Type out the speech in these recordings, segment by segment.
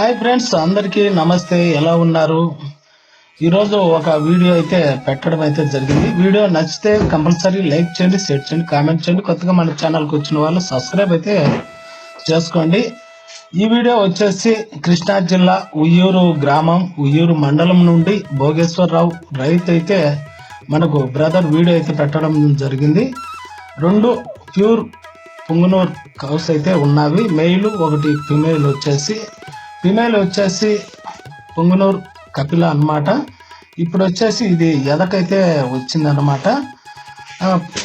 Hi friends అందరికీ నమస్తే. ఎలా ఉన్నారు? ఈరోజు ఒక వీడియో అయితే పెట్టడం అయితే జరిగింది. వీడియో నచ్చితే కంపల్సరీ లైక్ చేయండి షేర్ చేయండి కామెంట్ చేయండి. కొత్తగా మన ఛానల్కి వచ్చిన వాళ్ళు సబ్స్క్రైబ్ అయితే చేసుకోండి. ఈ వీడియో వచ్చేసి కృష్ణా జిల్లా ఉయ్యూరు గ్రామం ఉయ్యూరు మండలం నుండి భోగేశ్వరరావు రైతు అయితే మనకు బ్రదర్ వీడియో అయితే పెట్టడం జరిగింది. రెండు ప్యూర్ పుంగనూర్ కౌస్ అయితే ఉన్నవి. మెయిల్ ఒకటి ఫిమేల్ వచ్చేసి ఫిమేల్ వచ్చేసి పొంగనూర్ కపిల అన్నమాట. ఇప్పుడు వచ్చేసి ఇది ఎదకైతే వచ్చిందనమాట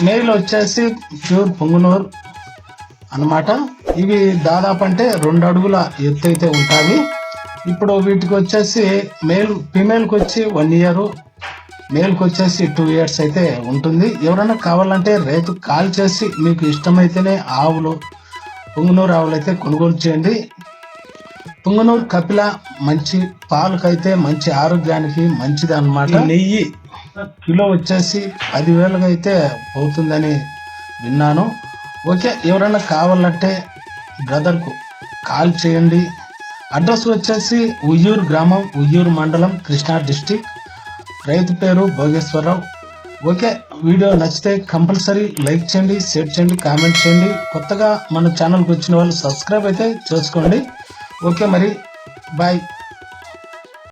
మేల్ వచ్చేసి ప్యూర్ పుంగనూర్ అన్నమాట. ఇవి దాదాపు అంటే రెండు అడుగుల ఎత్తు అయితే ఉంటాయి. ఇప్పుడు వీటికి వచ్చేసి మేల్ ఫిమేల్కి వచ్చి వన్ ఇయరు మేల్కి వచ్చేసి టూ ఇయర్స్ అయితే ఉంటుంది. ఎవరైనా కావాలంటే రైతు కాల్ చేసి మీకు ఇష్టమైతేనే ఆవులు పొంగనూరు ఆవులు అయితే కొనుగోలు చేయండి. పుంగనూరు కపిల మంచి పాలకైతే మంచి ఆరోగ్యానికి మంచిది అన్నమాట నెయ్యి కిలో వచ్చేసి పదివేలుగా అయితే అవుతుందని విన్నాను. ఓకే ఎవరైనా కావాలంటే బ్రదర్కు కాల్ చేయండి. అడ్రస్ వచ్చేసి ఉయ్యూరు గ్రామం ఉయ్యూరు మండలం కృష్ణా డిస్టిక్. రైతు పేరు భోగేశ్వరరావు. ఓకే వీడియో నచ్చితే కంపల్సరీ లైక్ చేయండి షేర్ చేయండి కామెంట్ చేయండి. కొత్తగా మన ఛానల్కి వచ్చిన వాళ్ళు సబ్స్క్రైబ్ అయితే చేసుకోండి. ఓకే మరి బాయ్.